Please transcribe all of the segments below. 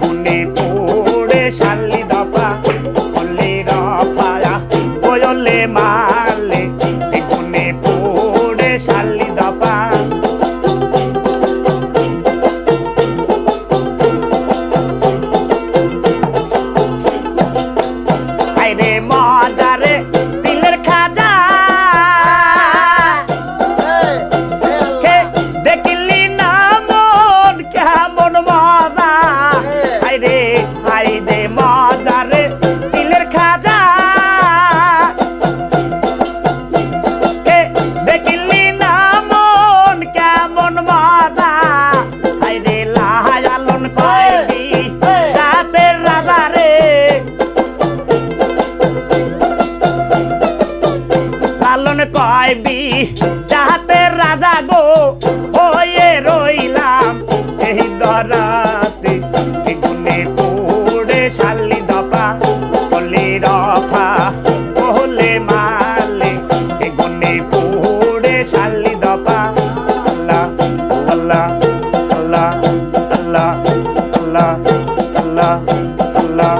গুনে পড়ে শালি দফা অল্লি রফা ওয়লে মা লালন কয়বি যাহাতে রাজা গো হয়ে রইলাম। এই দরাতে গুনে পড়ে শালি দফা, কলি রফা, কহলে মালে। গুনে পড়ে শালি দফা, আল্লাহ আল্লাহ আল্লাহ আল্লাহ আল্লাহ আল্লাহ আল্লাহ।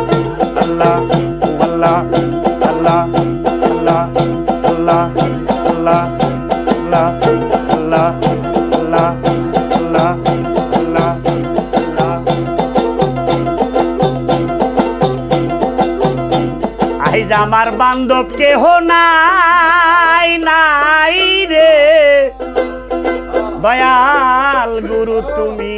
আইজ আমার বান্ধব কেহ নাই নাই রে দয়াল গুরু তুমি